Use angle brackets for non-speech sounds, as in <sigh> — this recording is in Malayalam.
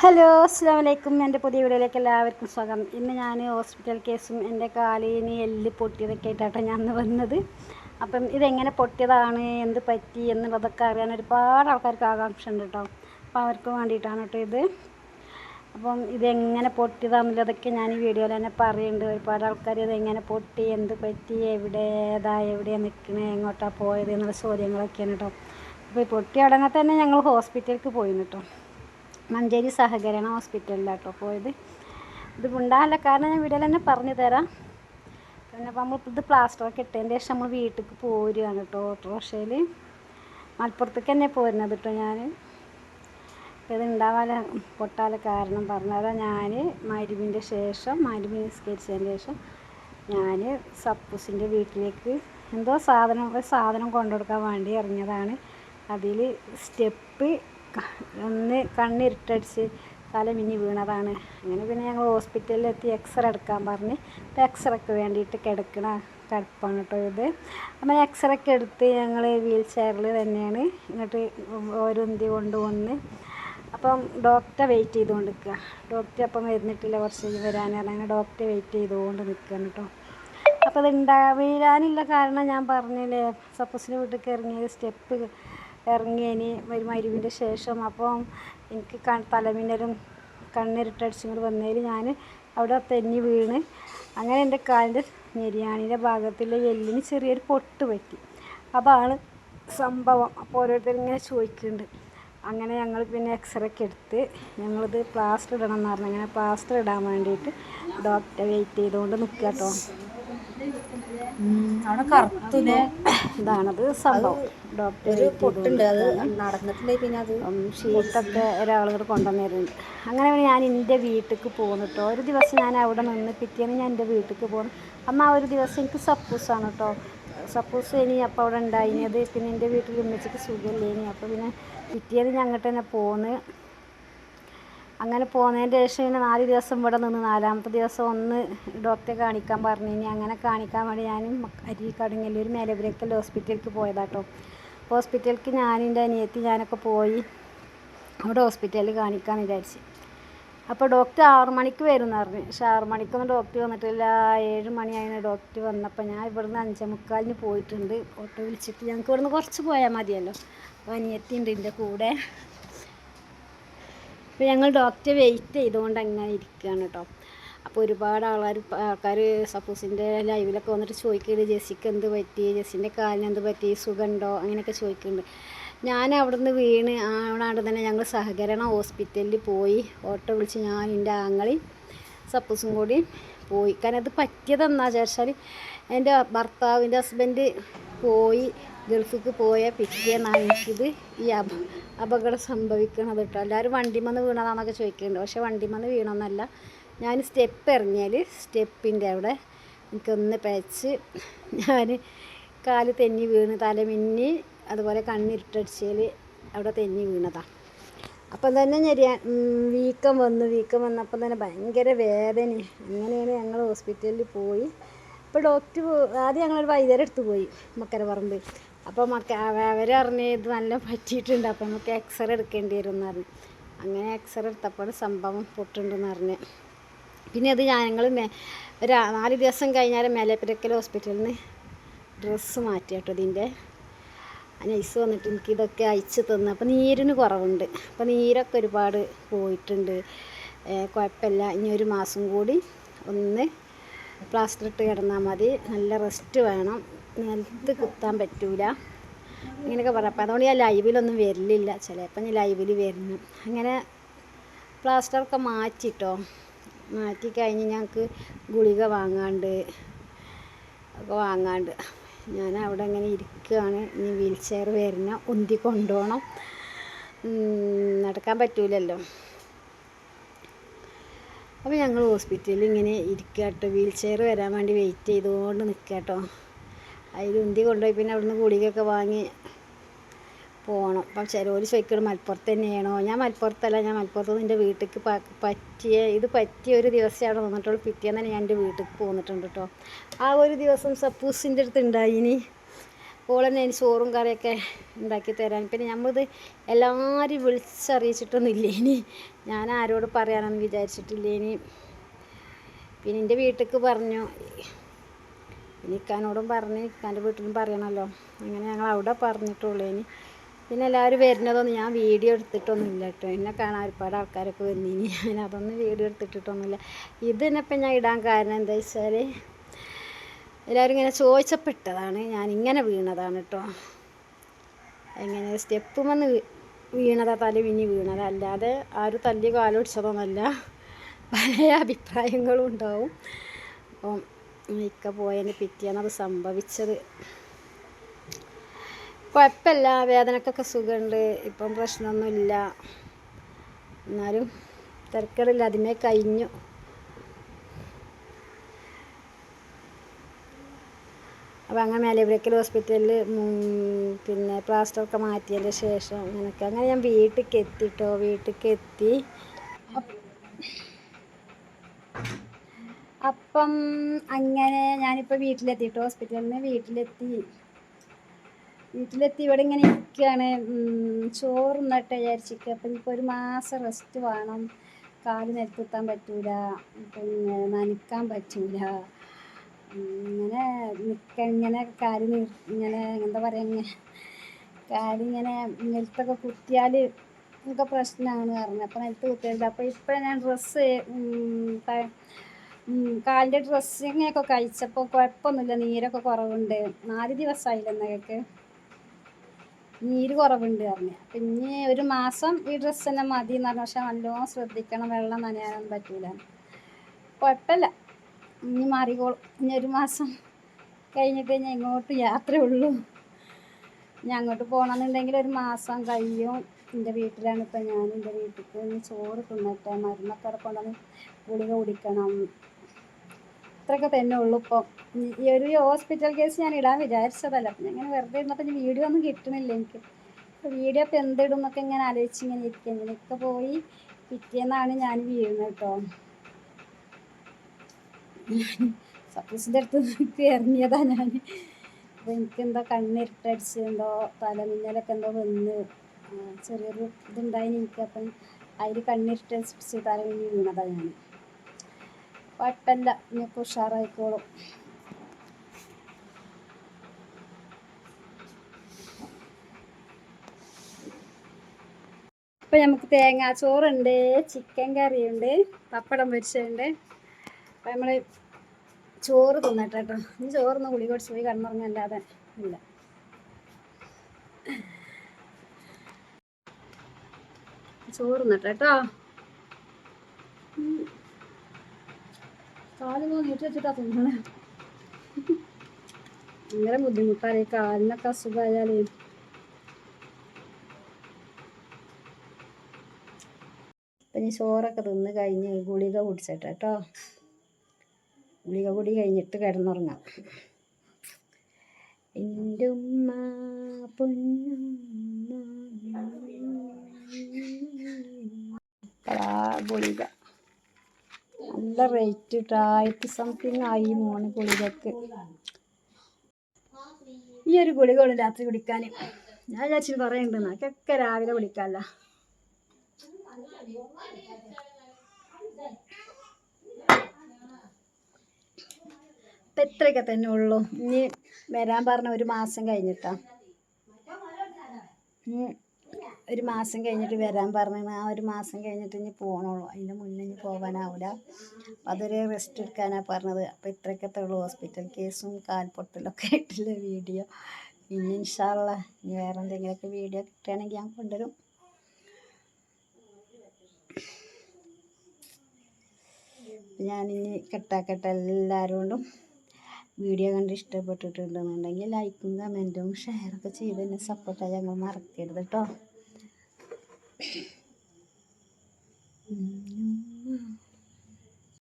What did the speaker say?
ഹലോ അസ്സാം വലൈക്കും എന്റെ പുതിയ വീഡിയോയിലേക്ക് എല്ലാവർക്കും സ്വാഗതം. ഇന്ന് ഞാൻ ഹോസ്പിറ്റൽ കേസും എന്റെ കാലിന് എല്ല് പൊട്ടിയതൊക്കെ ആയിട്ടാണ് ഞാൻ വന്നത്. അപ്പം ഇതെങ്ങനെ പൊട്ടിയതാണ് എന്ത് പറ്റി എന്നുള്ളതൊക്കെ അറിയാൻ ഒരുപാട് ആൾക്കാർക്ക് ആകാംക്ഷ ഉണ്ട് കേട്ടോ. അപ്പോൾ അവർക്ക് വേണ്ടിയിട്ടാണ് കേട്ടോ ഇത്. അപ്പം ഇതെങ്ങനെ പൊട്ടിയതാണെന്നുള്ളതൊക്കെ ഞാൻ ഈ വീഡിയോയിൽ തന്നെ പറയുന്നുണ്ട്. ഒരുപാട് ആൾക്കാർ ഇതെങ്ങനെ പൊട്ടി എന്ത് പറ്റി എവിടെ ഏതാ എവിടെയാണ് നിൽക്കണേ എങ്ങോട്ടാണ് പോയത് എന്നുള്ള ചോദ്യങ്ങളൊക്കെയാണ് കേട്ടോ. അപ്പോൾ ഈ പൊട്ടിയ ഉടനെ തന്നെ ഞങ്ങൾ ഹോസ്പിറ്റലിലേക്ക് പോയിരുന്നു കേട്ടോ. മഞ്ചേരി സഹകരണ ഹോസ്പിറ്റലിലാട്ടോ പോയത്. ഇത് ഉണ്ടാകില്ല കാരണം ഞാൻ വീഡിയോയിൽ തന്നെ പറഞ്ഞു തരാം. പിന്നെ അപ്പോൾ നമ്മൾ ഇത് പ്ലാസ്റ്ററൊക്കെ ഇട്ടതിന്റെ ശേഷം നമ്മൾ വീട്ടിലേക്ക് പോരുകയാണ് കേട്ടോ ഓട്ടോറിക്ഷയിൽ. മലപ്പുറത്തേക്ക് തന്നെ പോരുന്നത് കേട്ടോ ഞാൻ. ഇത് ഉണ്ടാവാൻ പൊട്ടാല കാരണം പറഞ്ഞതാ ഞാൻ മരുവിന്റെ ശേഷം മരുവിന് നിസ്കരിച്ചതിന് ശേഷം ഞാൻ സപ്പൂസിന്റെ വീട്ടിലേക്ക് എന്തോ സാധനം സാധനം കൊണ്ടുകൊടുക്കാൻ വേണ്ടി ഇറങ്ങിയതാണ്. അതിൽ സ്റ്റെപ്പ് ഒന്ന് കണ്ണിരുട്ടടിച്ച് തല മിന്നി വീണതാണ്. അങ്ങനെ പിന്നെ ഞങ്ങൾ ഹോസ്പിറ്റലിലെത്തി എക്സ്റേ എടുക്കാൻ പറഞ്ഞ് അപ്പോൾ എക്സ്റേക്ക് വേണ്ടിയിട്ട് കിടക്കണ കിടപ്പാണ് കേട്ടോ ഇത്. അപ്പം എക്സ്റേ ഒക്കെ എടുത്ത് ഞങ്ങൾ വീൽ ചെയറിൽ തന്നെയാണ് ഇങ്ങോട്ട് ഓരോന്തി കൊണ്ടുവന്ന് അപ്പം ഡോക്ടറെ വെയിറ്റ് ചെയ്തുകൊണ്ട് നിൽക്കുക ഡോക്ടർ അപ്പം വരുന്നിട്ടില്ല കുറച്ച് വരാനാണ് അങ്ങനെ ഡോക്ടറെ വെയിറ്റ് ചെയ്തുകൊണ്ട് നിൽക്കുകയാണ് കേട്ടോ. അപ്പോൾ അത് ഉണ്ടാ കാരണം ഞാൻ പറഞ്ഞില്ലേ സപ്പോസിന് വീട്ടിൽ ഇറങ്ങിയത് സ്റ്റെപ്പ് ഇറങ്ങിയതിന് ഒരു മരുവിന്റെ ശേഷം. അപ്പോൾ എനിക്ക് തലമിന്നലും കൂടി വന്നതിൽ ഞാൻ അവിടെ തെന്നി വീണ്. അങ്ങനെ എന്റെ കാലിന്റെ ഞെരിയാണിന്റെ ഭാഗത്തുള്ള എല്ലിന് ചെറിയൊരു പൊട്ട് പറ്റി. അതാണ് സംഭവം. അപ്പോൾ ഓരോരുത്തരിങ്ങനെ ചോദിക്കുന്നുണ്ട്. അങ്ങനെ ഞങ്ങൾ പിന്നെ എക്സ്റേ ഒക്കെ എടുത്ത് ഞങ്ങളിത് പ്ലാസ്റ്റർ ഇടണം എന്ന് പറഞ്ഞു. അങ്ങനെ പ്ലാസ്റ്റർ ഇടാൻ വേണ്ടിയിട്ട് ഡോക്ടറെ വെയിറ്റ് ചെയ്തുകൊണ്ട് നിൽക്കുക കേട്ടോ. ഇതാണത് സംഭവം. ഡോക്ടർ പൊട്ടുണ്ട് അത് നടന്നിട്ടില്ലേ പിന്നെ അത്? ഷീട്ടൊക്കെ ഒരാളുകൾ കൊണ്ടുവന്നിരുന്നുണ്ട് അങ്ങനെ ഞാൻ എന്റെ വീട്ടിലേക്ക് പോകുന്നു ഒരു ദിവസം ഞാൻ അവിടെ നിന്ന് പിറ്റേന്ന് ഞാൻ എന്റെ വീട്ടിലേക്ക് പോകുന്നു. അന്ന് ആ ഒരു ദിവസം എനിക്ക് സപ്പൂസാണ് കേട്ടോ സപ്പോസ് ഇനി അപ്പോൾ അവിടെ ഉണ്ടായിനത് പിന്നെ എന്റെ വീട്ടിൽ ഉമ്മച്ചിട്ട് സുഖമില്ലേ ഇനി അപ്പോൾ പിന്നെ പിറ്റേന്ന് ഞാൻ അങ്ങോട്ട് തന്നെ പോന്ന്. അങ്ങനെ പോകുന്നതിന്റെ ശേഷം പിന്നെ നാല് ദിവസം ഇവിടെ നിന്ന് നാലാമത്തെ ദിവസം ഒന്ന് ഡോക്ടറെ കാണിക്കാൻ പറഞ്ഞു. ഇനി അങ്ങനെ കാണിക്കാൻ വേണ്ടി ഞാനും അരി കടുങ്ങല്ലൂർ മേലപുരക്കൽ ഹോസ്പിറ്റലിലേക്ക് പോയതാട്ടോ. ഹോസ്പിറ്റലിലേക്ക് ഞാനെന്റെ അനിയത്തി ഞാനൊക്കെ പോയി അവിടെ ഹോസ്പിറ്റലിൽ കാണിക്കാൻ വിചാരിച്ച്. അപ്പോൾ ഡോക്ടർ ആറു മണിക്ക് വരും പറഞ്ഞു. പക്ഷെ ആറു മണിക്കൊന്നും ഡോക്ടർ വന്നിട്ടില്ല. ഏഴ് മണിയായിരുന്നു ഡോക്ടർ വന്നപ്പോൾ ഞാൻ ഇവിടുന്ന് അഞ്ചേ മുക്കാലിന് പോയിട്ടുണ്ട്. ഓട്ടോ വിളിച്ചിട്ട് ഞങ്ങൾക്ക് ഇവിടുന്ന് കുറച്ച് പോയാൽ മതിയല്ലോ. അപ്പോൾ അനിയത്തി ഉണ്ട് എന്റെ കൂടെ. അപ്പോൾ ഞങ്ങൾ ഡോക്ടറെ വെയിറ്റ് ചെയ്തുകൊണ്ട് അങ്ങനെ ഇരിക്കുകയാണ് കേട്ടോ അപ്പോൾ ഒരുപാട് ആൾക്കാർ ആൾക്കാർ സപ്പോസിന്റെ ലൈവിലൊക്കെ വന്നിട്ട് ചോദിക്കുന്നുണ്ട് ജെസ്സിക്ക് എന്ത് പറ്റി? ജെസ്സിന്റെ കാലിന് എന്ത് പറ്റി? സുഖമുണ്ടോ? അങ്ങനെയൊക്കെ ചോദിക്കുന്നുണ്ട്. ഞാൻ അവിടുന്ന് വീണ് അവിടെ തന്നെ ഞങ്ങൾ സഹകരണ ഹോസ്പിറ്റലിൽ പോയി. ഓട്ടോ വിളിച്ച് ഞാൻ എന്റെ ആങ്ങളി സപ്പോസും കൂടി പോയി. കാരണം അത് പറ്റിയതെന്നാ വിചാരിച്ചാൽ എന്റെ ഭർത്താവിന്റെ ഹസ്ബൻഡ് പോയി. ഗൾഫിക്ക് പോയ പിറ്റേന്നാണ് എനിക്കിത് ഈ അപ അപകടം സംഭവിക്കണത് കേട്ടോ എല്ലാവരും വണ്ടിമന്ന് വീണതാണെന്നൊക്കെ ചോദിക്കുന്നുണ്ട് പക്ഷേ വണ്ടിമന്ന് വീണമെന്നല്ല ഞാൻ സ്റ്റെപ്പ് ഇറങ്ങിയാൽ സ്റ്റെപ്പിന്റെ അവിടെ എനിക്കൊന്ന് പഴച്ച് ഞാൻ കാൽ തെന്നി വീണ് തല മിന്നി അതുപോലെ കണ്ണിരുട്ടടിച്ചാൽ അവിടെ തെന്നി വീണതാണ് അപ്പം തന്നെ ഞെരിയാ വീക്കം വന്നു. വീക്കം വന്നപ്പം തന്നെ ഭയങ്കര വേദന അങ്ങനെയാണ് ഞങ്ങൾ ഹോസ്പിറ്റലിൽ പോയി. ഇപ്പോൾ ഡോക്ടർ ആദ്യം ഞങ്ങളൊരു വൈദ്യരെ അടുത്ത് പോയി. മക്കര പറമ്പ് അപ്പോൾ മക്ക അവർ പറഞ്ഞ് ഇത് നല്ല പറ്റിയിട്ടുണ്ട്. അപ്പോൾ നമുക്ക് എക്സ്റേ എടുക്കേണ്ടി വരും എന്ന് പറഞ്ഞു. അങ്ങനെ എക്സ്റേ എടുത്തപ്പോൾ സംഭവം പൊട്ടുണ്ടെന്ന് പറഞ്ഞു. പിന്നെ അത് ഞങ്ങൾ ഒരു നാല് ദിവസം കഴിഞ്ഞാൽ മേലേപ്പുരക്കൽ ഹോസ്പിറ്റലിൽ നിന്ന് ഡ്രസ്സ് മാറ്റി കേട്ടോ ഇതിന്റെ. നൈസ് വന്നിട്ട് എനിക്ക് ഇതൊക്കെ അയച്ച് തന്നു. അപ്പോൾ നീരിന് കുറവുണ്ട്. അപ്പോൾ നീരൊക്കെ ഒരുപാട് പോയിട്ടുണ്ട്. കുഴപ്പമില്ല. ഇനി ഒരു മാസം കൂടി ഒന്ന് പ്ലാസ്റ്റർ ഇട്ട് കിടന്നാൽ മതി. നല്ല റെസ്റ്റ് വേണം. നിലത്ത് കുത്താൻ പറ്റൂല. ഇങ്ങനെയൊക്കെ പറയാം അപ്പോൾ അതുകൊണ്ട് ഞാൻ ലൈവിലൊന്നും വരലില്ല. ചിലപ്പോൾ ഞാൻ ലൈവിൽ വരുന്നു. അങ്ങനെ പ്ലാസ്റ്ററൊക്കെ മാറ്റിട്ടോ. മാറ്റി കഴിഞ്ഞ് ഞങ്ങൾക്ക് ഗുളിക വാങ്ങാണ്ട് ഒക്കെ വാങ്ങാണ്ട് ഞാൻ അവിടെ അങ്ങനെ ഇരിക്കുകയാണ് ഇനി വീൽ ചെയർ വരുന്ന ഉന്തി കൊണ്ടുപോകണം നടക്കാൻ പറ്റൂലല്ലോ. അപ്പോൾ ഞങ്ങൾ ഹോസ്പിറ്റലിൽ ഇങ്ങനെ ഇരിക്കുക കേട്ടോ വീൽ ചെയർ വരാൻ വേണ്ടി വെയിറ്റ് ചെയ്തുകൊണ്ട് നിൽക്കുക കേട്ടോ അതിൽ ഉന്തി കൊണ്ടുപോയി. പിന്നെ അവിടുന്ന് ഗുളികയൊക്കെ വാങ്ങി പോകണം അപ്പം ചിലവർ ചോദിക്കണം മലപ്പുറത്ത് തന്നെയാണോ? ഞാൻ മലപ്പുറത്തല്ല ഞാൻ മലപ്പുറത്ത് നിന്ന് എന്റെ വീട്ടിലേക്ക് പറ്റിയ ഇത് പറ്റിയ ഒരു ദിവസം അവിടെ വന്നിട്ടുള്ളൂ പിറ്റേന്ന് തന്നെ ഞാൻ എന്റെ വീട്ടിലേക്ക് പോന്നിട്ടുണ്ട് കേട്ടോ ആ ഒരു ദിവസം സപ്പൂസിന്റെ അടുത്ത് ഉണ്ടായിനി. ഓൾ തന്നെ അതിന് ചോറും കറിയൊക്കെ ഉണ്ടാക്കി തരാൻ. പിന്നെ നമ്മളിത് എല്ലാവരും വിളിച്ചറിയിച്ചിട്ടൊന്നുമില്ല ഇനി ഞാൻ ആരോട് പറയാനൊന്നും വിചാരിച്ചിട്ടില്ല ഇനി പിന്നെ എന്റെ വീട്ടിലേക്ക് പറഞ്ഞു ഇനി ഇക്കാനോടും പറഞ്ഞ് ഇക്കാന്റെ വീട്ടിലും പറയണമല്ലോ അങ്ങനെ ഞങ്ങൾ അവിടെ പറഞ്ഞിട്ടുള്ളൂ ഇനി. പിന്നെ എല്ലാവരും വരുന്നതൊന്നും ഞാൻ വീഡിയോ എടുത്തിട്ടൊന്നുമില്ല കേട്ടോ. എന്നെ കാണാൻ ഒരുപാട് ആൾക്കാരൊക്കെ വന്നിനി. <laughs> ഞാൻ അതൊന്നും വീഡിയോ എടുത്തിട്ടിട്ടൊന്നുമില്ല. ഇത് തന്നെ ഞാൻ ഇടാൻ കാരണം എന്താ വെച്ചാൽ എല്ലാവരും ഇങ്ങനെ ചോദിച്ചപ്പെട്ടതാണ്. ഞാൻ ഇങ്ങനെ വീണതാണ് കേട്ടോ. എങ്ങനെ സ്റ്റെപ്പ് വന്ന് വീണതാ തല വിനി വീണത്. അല്ലാതെ ആരും തല്ലി കാലൊടിച്ചതൊന്നുമല്ല. പല അഭിപ്രായങ്ങളും ഉണ്ടാവും. അപ്പം ഇക്ക പോയതിന് പിറ്റേന്ന് അത് സംഭവിച്ചത്. കുഴപ്പമില്ല വേദനക്കൊക്കെ സുഖമുണ്ട് ഇപ്പം പ്രശ്നമൊന്നുമില്ല. എന്നാലും തിരക്കേടില്ല അതിമേ കഴിഞ്ഞു. അപ്പോൾ അങ്ങനെ മേലേപുരക്കൽ ഹോസ്പിറ്റലിൽ പിന്നെ പ്ലാസ്റ്ററൊക്കെ മാറ്റിയതിന്റെ ശേഷം അങ്ങനെയൊക്കെ അങ്ങനെ ഞാൻ വീട്ടിലേക്ക് എത്തിട്ടോ വീട്ടിലേക്ക് എത്തി. അപ്പം അങ്ങനെ ഞാനിപ്പോൾ വീട്ടിലെത്തിയിട്ട് ഹോസ്പിറ്റലിൽ നിന്ന് വീട്ടിലെത്തി. വീട്ടിലെത്തി. ഇവിടെ ഇങ്ങനെ ഇരിക്കുകയാണ് ചോറ് നട്ട് വിചാരിച്ചിരിക്കുക അപ്പം ഇപ്പോൾ ഒരു മാസം റെസ്റ്റ് വേണം. കാൽ നിലത്തെത്താൻ പറ്റൂല. പിന്നെ നനയ്ക്കാൻ പറ്റൂല. ഇങ്ങനെ നിൽക്ക ഇങ്ങനെ കാൽ ഇങ്ങനെ എന്താ പറയുക ഇങ്ങനെ കാലിങ്ങനെ നിലത്തൊക്കെ കുത്തിയാൽ ഒക്കെ പ്രശ്നമാണ് പറഞ്ഞു. അപ്പം നിലത്ത് കുത്തിയില്ല അപ്പോൾ ഇപ്പോഴാണ് ഞാൻ ഡ്രസ്സ് കാലിന്റെ ഡ്രസ്സിങ് ഒക്കെ കഴിച്ചപ്പോൾ കുഴപ്പമൊന്നുമില്ല. നീരൊക്കെ കുറവുണ്ട്. നാല് ദിവസമായില്ല എന്നൊക്കെ നീര് കുറവുണ്ട് പറഞ്ഞു. പിന്നെ ഒരു മാസം ഈ ഡ്രസ്സ് തന്നെ മതി എന്ന് പറഞ്ഞു. പക്ഷെ നല്ലോണം ശ്രദ്ധിക്കണം. വെള്ളം നനയാനൊന്നും പറ്റൂല. കുഴപ്പമില്ല. ഇനി മാറിക്കോളും. ഇനി ഒരു മാസം കഴിഞ്ഞിട്ട് ഞാൻ ഇങ്ങോട്ട് യാത്രയുള്ളൂ. ഞാൻ അങ്ങോട്ട് പോകണമെന്നുണ്ടെങ്കിൽ ഒരു മാസം കഴിയും. എന്റെ വീട്ടിലാണ് ഇപ്പം ഞാൻ. എന്റെ വീട്ടിൽ പോയി ചോറ് തിന്നട്ടെ മരുന്നൊക്കെ കൊണ്ടുവന്ന് ഗുളിക കുടിക്കണം. ഇത്രയൊക്കെ തന്നെ ഉള്ളൂ. ഇപ്പോൾ ഈ ഒരു ഹോസ്പിറ്റൽ കേസ് ഞാൻ ഇടാൻ വിചാരിച്ചതല്ല. അപ്പം ഇങ്ങനെ വെറുതെ ഇരുന്നപ്പോൾ ഇനി വീഡിയോ ഒന്നും കിട്ടുന്നില്ല എനിക്ക്. വീഡിയോ ഇപ്പോൾ എന്തിടും എന്നൊക്കെ ഇങ്ങനെ ആലോചിച്ച് ഇങ്ങനെ ഇരിക്കുക ഇങ്ങനെയൊക്കെ പോയി പിറ്റേന്നാണ് ഞാൻ വീഴുന്നത് കേട്ടോ. സപ്പോസിന്റെ അടുത്ത് ഇറങ്ങിയതാ ഞാൻ. അപ്പോൾ എനിക്കെന്തോ കണ്ണിരുട്ടടിച്ച് എന്തോ തലമിന്നലൊക്കെ എന്തോ വന്ന് ചെറിയൊരു ഇതുണ്ടായിന് എനിക്ക്. അപ്പം അതിൽ കണ്ണിരുട്ടടിച്ച് തലമിന്നി വീണതാണ് ഞാൻ. കുഴപ്പമില്ല ഇനിയൊക്കെ ഉഷാറായിക്കോളും. ഇപ്പം നമുക്ക് തേങ്ങാ ചോറുണ്ട് ചിക്കൻ കറിയുണ്ട് പപ്പടം പൊരിച്ചുണ്ട് അപ്പം നമ്മൾ ചോറ് തിന്നട്ടെ കേട്ടോ ഇനി ചോറിന്ന് കുളി കുടിച്ച് പോയി കണ്ണുറങ്ങല്ലാതെ ഇല്ല. ചോറ് തിന്നട്ടെ കേട്ടോ ഉം. കാൽ നീട്ടി വെച്ചിട്ടാ തിന്നണേ. ഭയങ്കര ബുദ്ധിമുട്ടാണ് ഈ കാലിനൊക്കെ അസുഖമായാലേ അപ്പം ചോറൊക്കെ തിന്ന് കഴിഞ്ഞ് ഗുളിക കുടിച്ചിട്ട് കേട്ടോ. ഗുളിക കുടി കഴിഞ്ഞിട്ട് കിടന്നുറങ്ങാം. എന്റെ ഉമ്മ പൊന്നുമ്മ ഗുളിക. നല്ല റേറ്റ് ആയിട്ട് സംതിങ് ആയി മോണ് ഗുളികക്ക്. ഈ ഒരു ഗുളിക ഉള്ളു രാത്രി കുടിക്കാൻ. ഞാൻ വിചാരിച്ചു കുറേ ഉണ്ട് നമുക്കൊക്കെ രാവിലെ കുടിക്കാമല്ലോ ഇപ്പം ഇത്രയൊക്കെ തന്നെ ഉള്ളൂ. ഇനി വരാൻ പറഞ്ഞ ഒരു മാസം കഴിഞ്ഞിട്ടാ. ഒരു മാസം കഴിഞ്ഞിട്ട് വരാൻ പറഞ്ഞു ആ ഒരു മാസം കഴിഞ്ഞിട്ട് ഇനി പോകണുള്ളൂ അതിന്റെ മുന്നേ ഇനി പോകാനാവില്ല അപ്പം അതൊരു റെസ്റ്റ് എടുക്കാനാണ് പറഞ്ഞത്. അപ്പോൾ ഇത്രയൊക്കെ ഉള്ളൂ ഹോസ്പിറ്റൽ കേസും കാൽപൊട്ടലൊക്കെ ആയിട്ടുള്ള വീഡിയോ ഇനി ഇൻഷാള്ള ഇനി വേറെ എന്തെങ്കിലുമൊക്കെ വീഡിയോ കിട്ടുകയാണെങ്കിൽ ഞാൻ കൊണ്ടുവരും. ഞാനിനി കെട്ടാക്കട്ടെ കൊണ്ടും വീഡിയോ കണ്ട് ഇഷ്ടപ്പെട്ടിട്ടുണ്ടെന്നുണ്ടെങ്കിൽ ലൈക്കും കമന്റും ഷെയറൊക്കെ ചെയ്ത് എന്നെ സപ്പോർട്ടായി ഞങ്ങൾ മറക്കരുത് കേട്ടോ